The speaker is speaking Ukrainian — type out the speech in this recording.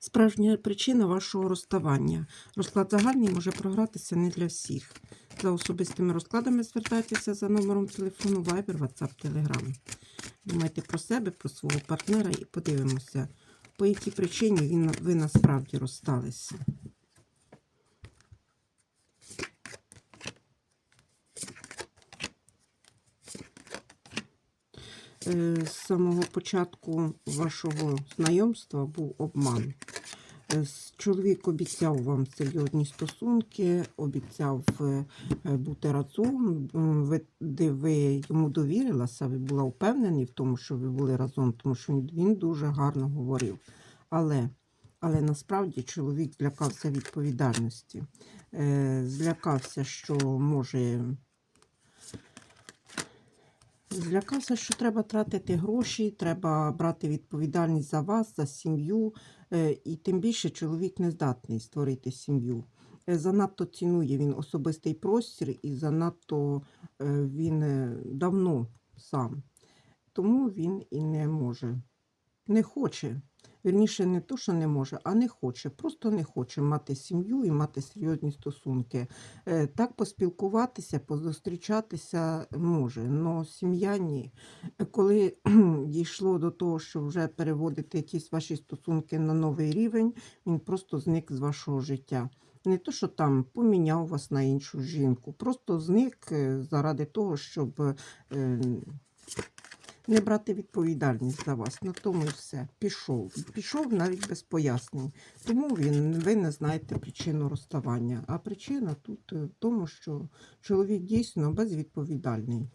Справжня причина вашого розставання. Розклад загальний може програтися не для всіх. За особистими розкладами звертайтеся за номером телефону Viber, WhatsApp, Telegram. Думайте про себе, про свого партнера і подивимося, по якій причині він, ви насправді розсталися. З самого початку вашого знайомства був обман. Е, Чоловік обіцяв вам серйозні стосунки, обіцяв е, е, бути разом, де ви йому довірилася, ви була впевнені в тому, що ви були разом, тому що він, дуже гарно говорив. Але, але насправді чоловік злякався відповідальності, е, злякався, що може Злякався, що треба тратити гроші, треба брати відповідальність за вас, за сім'ю, е, і тим більше чоловік не здатний створити сім'ю. Е, Занадто цінує він особистий простір і занадто е, він давно сам. Тому він і не може, не хоче. Вірніше, не то, що не може, а не хоче. Просто не хоче мати сім'ю і мати серйозні стосунки. Е, Так поспілкуватися, позустрічатися може, але сім'я ні. Е, Коли дійшло до того, що вже переводити якісь ваші стосунки на новий рівень, він просто зник з вашого життя. Не то, що там поміняв вас на іншу жінку, просто зник е, заради того, щоб не брати відповідальність за вас. На тому і все. Пішов. Пішов навіть без пояснень. Тому він, ви не знаєте причину розставання. А причина тут в тому, що чоловік дійсно безвідповідальний.